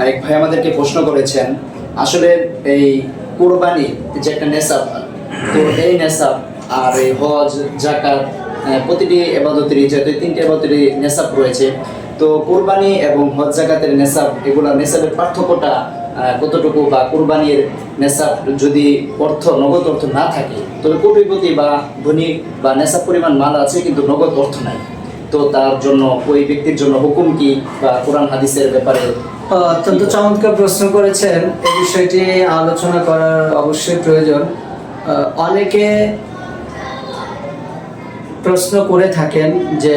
এক ভাই আমাদেরকে প্রশ্ন করেছেন, আসলে এই কোরবানি যে একটা নেশাব, তো এই নেশাব আর এই হজ জাকাত প্রতিটি এবাদতেরই যেহেতু তিনটি এবাদতেরই নেশাব রয়েছে, তো কোরবানি এবং হজ জাকাতের নেশাব, এগুলো নেশাবের পার্থক্যটা কতটুকু বা কোরবানির নেশাব যদি অর্থ, নগদ অর্থ না থাকে, তবে কোটিপতি বা ধনী বা নেশাব পরিমাণ মাল আছে, কিন্তু নগদ অর্থ নাই। তো তার জন্য, ওই ব্যক্তির জন্য হুকুম কি বা কোরআন, হাদিসের ব্যাপারে অত্যন্ত চমৎকার প্রশ্ন করেছেন। এই বিষয়টি আলোচনা করার অবশ্যই প্রয়োজন। অনেকে প্রশ্ন করে থাকেন যে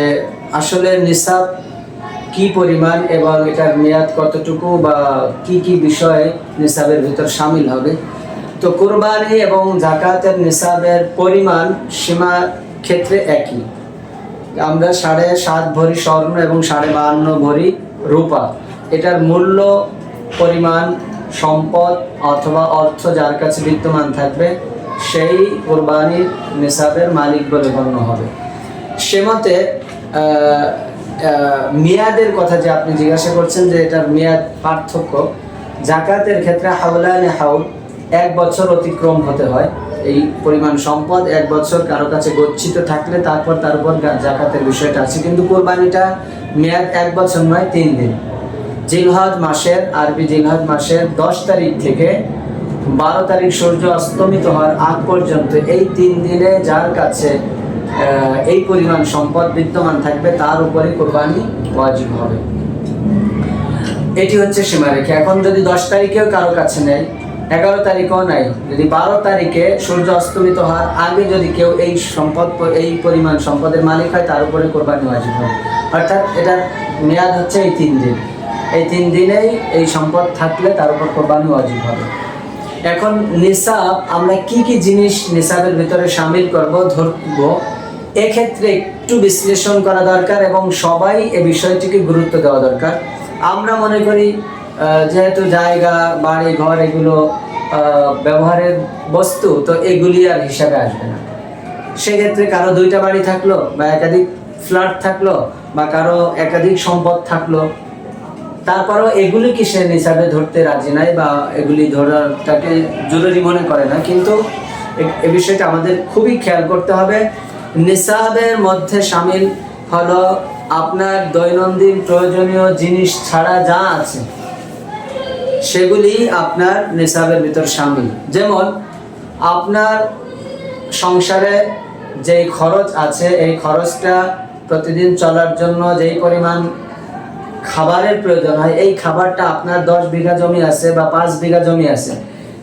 আসলে নিসাব কি পরিমাণ এবং এটার মেয়াদ কতটুকু বা কি কি বিষয় নিসাবের ভিতর সামিল হবে। তো কোরবানি এবং জাকাতের নিসাবের পরিমাণ সীমা ক্ষেত্রে একই। আমরা সাড়ে সাত ভরি স্বর্ণ এবং সাড়ে বাহান্ন ভরি রূপা। এটার মূল্য, পরিমাণ, সম্পদ অথবা অর্থ যার কাছে বিদ্যমান থাকবে, সেই কোরবানির নিসাবের মালিক বলে গণ্য হবে। সে মতে মেয়াদের কথা যে আপনি জিজ্ঞাসা করছেন যে এটার মেয়াদ পার্থক্য জাকাতের ক্ষেত্রে হাউলানে হাউল এক বছর অতিক্রম হতে হয়। এই পরিমাণ সম্পদ এক বছর কারও কাছে গচ্ছিত থাকলে তারপর তার উপর জাকাতের বিষয়টা আছে। কিন্তু কোরবানিটা মেয়াদ এক বছর নয়, তিন দিন। জিলহজ মাসের, আরবি জিলহাদ মাসের দশ তারিখ থেকে বারো তারিখ সূর্য অস্তমিত হওয়ার আগ পর্যন্ত এই তিন দিনে যার কাছে এই পরিমাণ সম্পদ বিদ্যমান থাকবে, তার উপরে কোরবানি ওয়াজিব হবে। এটি হচ্ছে সীমারেখা। এখন যদি দশ তারিখেও কারও কাছে নেই, এগারো তারিখেও নাই, যদি বারো তারিখে সূর্য অস্তমিত হওয়ার আগে যদি কেউ এই সম্পদ, এই পরিমাণ সম্পদের মালিক হয়, তার উপরে কোরবানি ওয়াজিব হবে। অর্থাৎ এটার মেয়াদ হচ্ছে এই তিন দিন। এই তিন দিনেই এই সম্পদ থাকলে তার উপর কোরবানি ওয়াজিব হবে। এখন নিসাব, আমরা কি কি জিনিস নিসাবের ভিতরে সামিল করব, ধরব, এক্ষেত্রে একটু বিশ্লেষণ করা দরকার এবং সবাই এ বিষয়টিকে গুরুত্ব দেওয়া দরকার। আমরা মনে করি যেহেতু জায়গা, বাড়ি, ঘর এগুলো ব্যবহারের বস্তু, তো এগুলি আর হিসাবে আসবে না। সেক্ষেত্রে কারও দুইটা বাড়ি থাকল বা একাধিক ফ্ল্যাট থাকল বা কারও একাধিক সম্পদ থাকল তারপরেও এগুলি কি সে নিসাবে ধরতে রাজি নাই বা এগুলি ধরাটাকে জরুরি মনে করে না, কিন্তু এ- বিষয়টা আমাদের খুবই খেয়াল করতে হবে। নিসাবের মধ্যে সামিল হলো আপনার দৈনন্দিন প্রয়োজনীয় জিনিস ছাড়া যা আছে, সেগুলি আপনার নিসাবের ভিতর সামিল। যেমন, আপনার সংসারে যেই খরচ আছে, এই খরচটা প্রতিদিন চলার জন্য যেই পরিমাণ খাবারের প্রয়োজন হয়। এই খাবারটা আপনার দশ বিঘা জমি আছে বা পাঁচ বিঘা জমি আছে।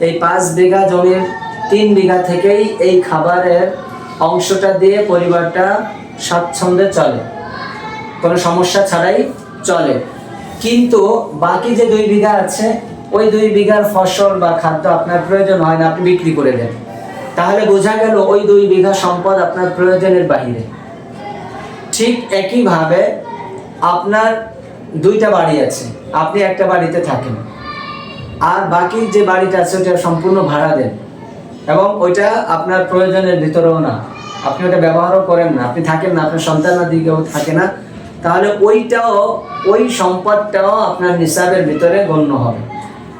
এই পাঁচ বিঘা জমির তিন বিঘা থেকেই এই খাবারের অংশটা দিয়ে পরিবারটা স্বাচ্ছন্দ্যে চলে। কোনো সমস্যা ছাড়াই চলে। কিন্তু বাকি যে দুই বিঘা আছে, ওই দুই বিঘার ফসল বা খাদ্য আপনার প্রয়োজন হয় না, আপনি বিক্রি করে দেন। তাহলে বোঝা গেল ওই দুই বিঘা সম্পদ আপনার প্রয়োজনের বাহিরে। ঠিক একইভাবে আপনার দুইটা বাড়ি আছে। আপনি একটা বাড়িতে থাকেন। আর বাকি যে বাড়িটা আছে, ওটা সম্পূর্ণ ভাড়া দেন। এবং ওইটা আপনার প্রয়োজনের ভিতরেও না। আপনি ওটা ব্যবহারও করেন না। আপনি থাকেন না, আপনার সন্তানাদিকেও থাকে না। তাহলে ওইটাও, ওই সম্পদটাও আপনার নিসাবের ভিতরে গণ্য হবে।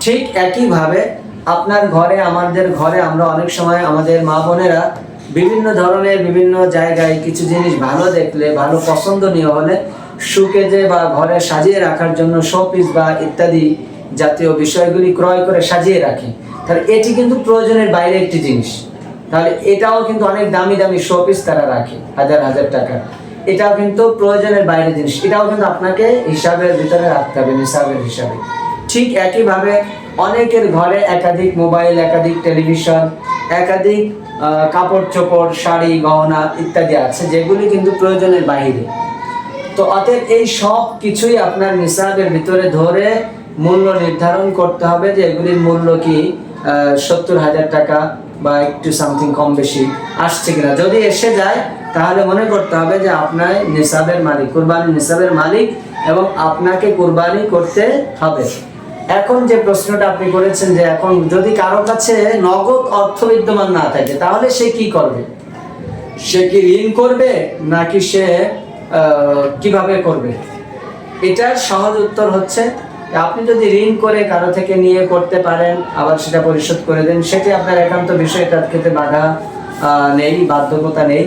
ঠিক একইভাবে আপনার ঘরে, আমাদের ঘরে আমরা অনেক সময় আমাদের মা বোনেরা বিভিন্ন ধরনের বিভিন্ন জায়গায় কিছু জিনিস ভালো দেখলে, ভালো পছন্দ পছন্দনীয় হলে সুকেজে বা ঘরে সাজিয়ে রাখার জন্য শোপিস বা ইত্যাদি জাতীয় বিষয়গুলি ক্রয় করে সাজিয়ে রাখে। তাহলে এটি কিন্তু প্রয়োজনের বাইরে একটি জিনিস। তাহলে এটাও কিন্তু অনেক দামি দামি শোপিস তারা রাখে, হাজার হাজার টাকা। এটাও কিন্তু প্রয়োজনের বাইরে জিনিস। এটাও কিন্তু আপনাকে হিসাবের ভিতরে রাখতে হবে হিসাবের হিসাবে। ঠিক একইভাবে অনেকের ঘরে একাধিক মোবাইল, একাধিক টেলিভিশন, একাধিক কাপড় চোপড় শাড়ি, গহনা ইত্যাদি আছে যেগুলি কিন্তু প্রয়োজনের বাইরে। তো অতএব এই সব কিছুই আপনার নিসাবের ভিতরে ধরে মূল্য নির্ধারণ করতে হবে যে এগুলির মূল্য কি সত্তর হাজার টাকা বা একটু সামথিং কম বেশি আসছে কিনা। যদি এসে যায়, তাহলে মনে করতে হবে যে আপনার নিসাবের মালিক কুরবানি নিসাবের মালিক এবং আপনাকে কুরবানি করতে হবে। এখন যে প্রশ্নটা আপনি করেছেন যে এখন যদি কারও কাছে নগদ অর্থ বিদ্যমান না থাকে, তাহলে সে কি করবে? সে কি ঋণ করবে, নাকি সে কীভাবে করবে? এটার সহজ উত্তর হচ্ছে, আপনি যদি ঋণ করে কারও থেকে নিয়ে করতে পারেন, আবার সেটা পরিশোধ করে দেন, সেটি আপনার একান্ত বিষয় তার ক্ষেত্রে বাধা নেই, বাধ্যকতা নেই।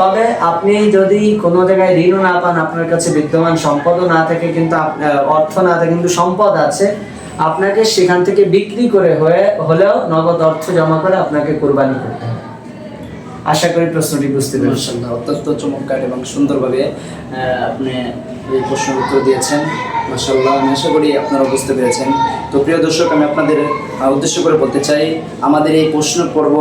তবে আপনি যদি কোনো জায়গায় ঋণও না পান, আপনার কাছে বিদ্যমান সম্পদও না থাকে, কিন্তু অর্থ না থাকে, কিন্তু সম্পদ আছে, আপনাকে সেখান থেকে বিক্রি করে হয়ে, হলেও নগদ অর্থ জমা করে আপনাকে কোরবানি করতে হবে। আশা করি প্রশ্নটি বুঝতে পেরেছেন। অত্যন্ত চমৎকার এবং সুন্দরভাবে আপনি এই প্রশ্নের উত্তর দিয়েছেন। মাসাল্লাহ আমি আশা করি আপনারা বুঝতে পেরেছেন। তো প্রিয় দর্শক আমি আপনাদের উদ্দেশ্য করে বলতে চাই আমাদের এই প্রশ্ন পর্ব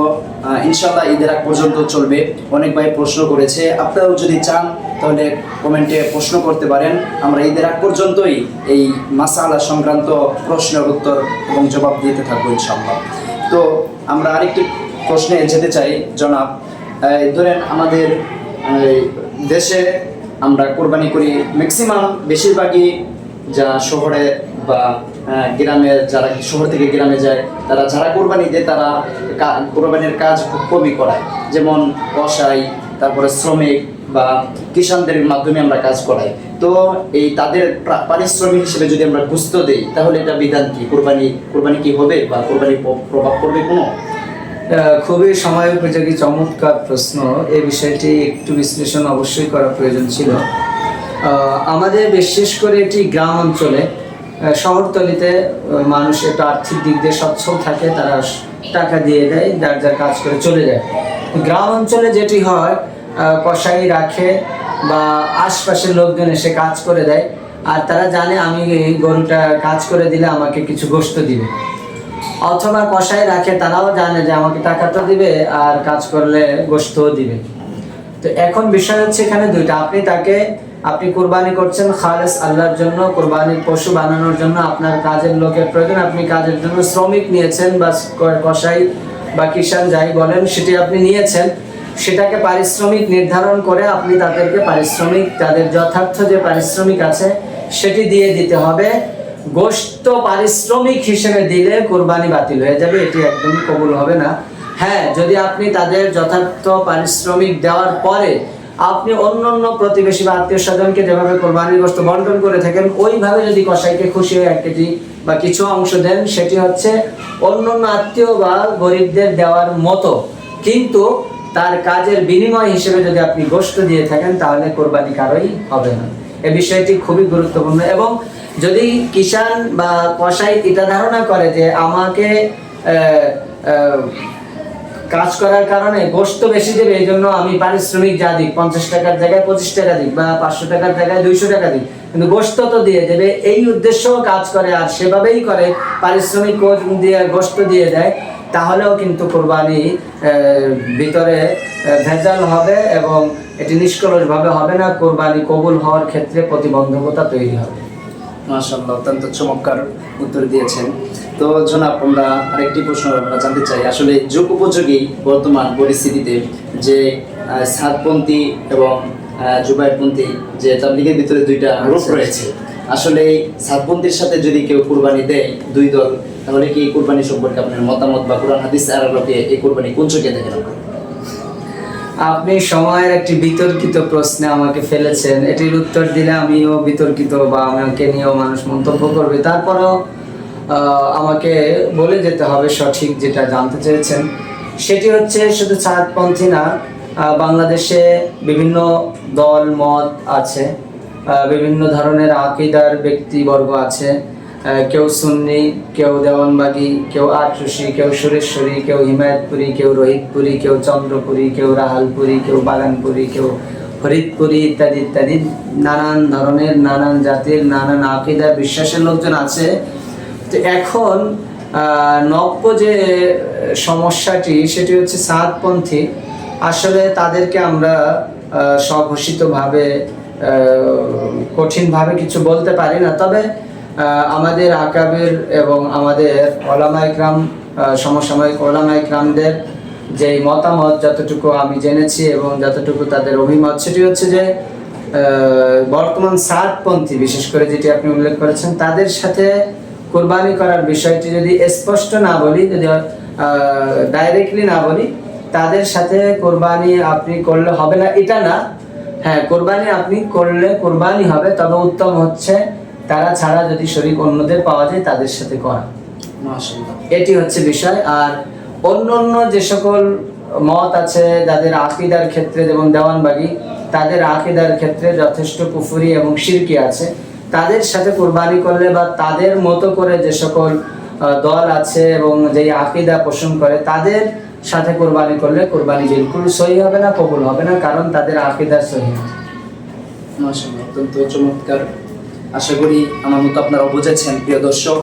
আহ, ইনশাআল্লাহ ঈদের আগ পর্যন্ত চলবে। অনেক ভাই প্রশ্ন করেছে আপনারাও যদি চান তাহলে কমেন্টে প্রশ্ন করতে পারেন। আমরা ঈদের আগ পর্যন্তই এই মাসালা সংক্রান্ত প্রশ্নের উত্তর এবং জবাব দিতে থাকব ইনশাআল্লাহ। তো আমরা আরেকটি প্রশ্নে যেতে চাই জনাব। ধরেন আমাদের দেশে আমরা কোরবানি করি ম্যাক্সিমাম বেশিরভাগই যা শহরে বা গ্রামে যারা শহর থেকে গ্রামে যায়, তারা যারা কোরবানি দেয়, তারা কোরবানির কাজ খুব কমই করায় যেমন কসাই, তারপরে শ্রমিক বা কিষানদের মাধ্যমে আমরা কাজ করাই। তো এই তাদের পারিশ্রমিক হিসেবে যদি আমরা গুস্ত দিই, তাহলে এটা বিধান কি? কোরবানি কোরবানি কি হবে বা কোরবানি প্রভাব পড়বে কোনো? খুবই সময় উপযোগী, চমৎকার প্রশ্ন। এই বিষয়টি একটু বিশ্লেষণ অবশ্যই করা প্রয়োজন ছিল। আমাদের বিশেষ করে এটি গ্রাম অঞ্চলে শহরতলিতে মানুষ একটু আর্থিক দিক দিয়ে সচ্ছল থাকে, তারা টাকা দিয়ে দেয়, যার যার কাজ করে চলে যায়। গ্রাম অঞ্চলে যেটি হয় কসাই রাখে বা আশপাশের লোকজন এসে কাজ করে দেয়, আর তারা জানে আমি গরুটা কাজ করে দিলে আমাকে কিছু গোস্ত দিবে। অথবা কষাই রাখে, তারাও জানে যে আমাকে টাকা তো দিবে আর কাজ করলে গোস্তও দিবে। তো এখন বিষয় হচ্ছে এখানে দুইটা। আপনি তাকে, আপনি কোরবানি করছেন খালেস আল্লাহর জন্য, কোরবানির পশু বানানোর জন্য, আপনার কাজের লোকের প্রয়োজন, আপনি কাজের জন্য শ্রমিক নিয়েছেন বা ক- কসাই বা কিষান যাই বলেন, সেটি আপনি নিয়েছেন। সেটাকে পারিশ্রমিক নির্ধারণ করে আপনি তাদেরকে পারিশ্রমিক, তাদের যথার্থ যে পারিশ্রমিক আছে, সেটি দিয়ে দিতে হবে। গোস্ত পারিশ্রমিক হিসেবে দিলে কোরবানি বাতিল হয়ে যাবে, এটি একদমই কবুল হবে না। হ্যাঁ যদি আপনি তাদের যথার্থ পারিশ্রমিক দেওয়ার পরে আপনি অন্য অন্য প্রতিবেশী বা আত্মীয় স্বজনকে যেভাবে কোরবানির গোস্ত বন্টন করে থাকেন, ওইভাবে যদি কসাইকে খুশি হয়ে এক কেজি বা কিছু অংশ দেন, সেটি হচ্ছে অন্য অন্য আত্মীয় বা গরিবদের দেওয়ার মতো। কিন্তু তার কাজের বিনিময় হিসেবে যদি আপনি গোস্ত দিয়ে থাকেন, তাহলে কোরবানি কারোই হবে না। এ বিষয়টি খুবই গুরুত্বপূর্ণ। এবং যদি কিষান বা কসাই এটা ধারণা করে যে আমাকে কাজ করার কারণে গোস্ত বেশি দেবে, এই জন্য আমি পারিশ্রমিক যা দিই পঞ্চাশ টাকার জায়গায় পঁচিশ টাকা দিই বা পাঁচশো টাকার জায়গায় দুইশো টাকা দিই কিন্তু গোস্ত তো দিয়ে দেবে, এই উদ্দেশ্যও কাজ করে আর সেভাবেই করে, পারিশ্রমিক দিয়ে, গোস্ত দিয়ে দেয়, তাহলেও কিন্তু কোরবানি ভিতরে ভেজাল হবে এবং এটি নিষ্কলসভাবে হবে না কোরবানি কবুল হওয়ার ক্ষেত্রে প্রতিবন্ধকতা তৈরি হবে মাশাআল্লাহ অত্যন্ত চমৎকার উত্তর দিয়েছেন তো জনাব আমরা আরেকটি প্রশ্ন আমরা জানতে চাই আসলে যুগ উপযোগী বর্তমান পরিস্থিতিতে যে সাতপন্থী এবং জুবাইরপন্থী যে তাবলিগের ভিতরে দুইটা গ্রুপ আচ্ছা। রয়েছে আসলে সাতপন্থীর সাথে যদি কেউ কুরবানি দেয় দুই দল তাহলে কি এই কুরবানি সম্পর্কে আপনার মতামত বা কোরআন হাদিস আর আলোকে এই কুরবানি কোন চোখে দেখেন আপনারা? আপনি সময়ের একটি বিতর্কিত প্রশ্নে আমাকে ফেলেছেন। এটির উত্তর দিলে আমিও বিতর্কিত বা আমাকে নিয়েও মানুষ মন্তব্য করবে। তারপরেও আমাকে বলে যেতে হবে সঠিক যেটা জানতে চেয়েছেন। সেটি হচ্ছে শুধু চাঁদপন্থী না বাংলাদেশে বিভিন্ন দল, মত আছে বিভিন্ন ধরনের আকিদার ব্যক্তিবর্গ আছে। কেউ সুন্নি, কেউ দেওয়ানবাগি, কেউ আটরসি কেউ সুরেশ্বরী, কেউ হিমায়তপুরি, কেউ রোহিতপুরি, কেউ চন্দ্রপুরি, কেউ রাহালপুরি, কেউ বাগানপুরি, কেউ ফরিদপুরি ইত্যাদি ইত্যাদি। নানান ধরনের, নানান জাতির, নানান আকিদার বিশ্বাসের লোকজন আছে। তো এখন নব্য যে সমস্যাটি, সেটি হচ্ছে সাতপন্থী। আসলে তাদেরকে আমরা স্বঘোষিতভাবে কঠিনভাবে কিছু বলতে পারি না। তবে আমাদের আকাবের এবং আমাদের ওলামা ইকরাম সমসাময়িক ওলামা ইকরামদের যে মতামত, যতটুকু আমি জেনেছি এবং যতটুকু তাদের অভিমত, সেটি হচ্ছে যে বর্তমান সাতপন্থী, বিশেষ করে যেটি আপনি উল্লেখ করেছেন, তাদের সাথে কোরবানি করার বিষয়টি যদি স্পষ্ট না বলি, যদি ডাইরেক্টলি না বলি, তাদের সাথে কোরবানি আপনি করলে হবে না। এটা না। হ্যাঁ কোরবানি আপনি করলে কোরবানি হবে, তবে উত্তম হচ্ছে তারা ছাড়া যদি শরীর অন্যদের পাওয়া যায় তাদের সাথে করা। এটি হচ্ছে বিষয়। আর অন্য অন্য যে সকল মত আছে যাদের আকিদার ক্ষেত্রে যেমন দেওয়ানবাগি তাদের আকিদার ক্ষেত্রে যথেষ্ট কুফুরি এবং শিরকি আছে। তাদের সাথে কোরবানি করলে বা তাদের মতো করে যে সকল দল আছে এবং যেই আকিদা পোষণ করে তাদের সাথে কোরবানি করলে কোরবানি বিলকুল সহি হবে না কবুল হবে না কারণ তাদের আকিদা সহি। অত্যন্ত চমৎকার। আশা করি আমার মতো আপনারা বুঝেছেন প্রিয় দর্শক।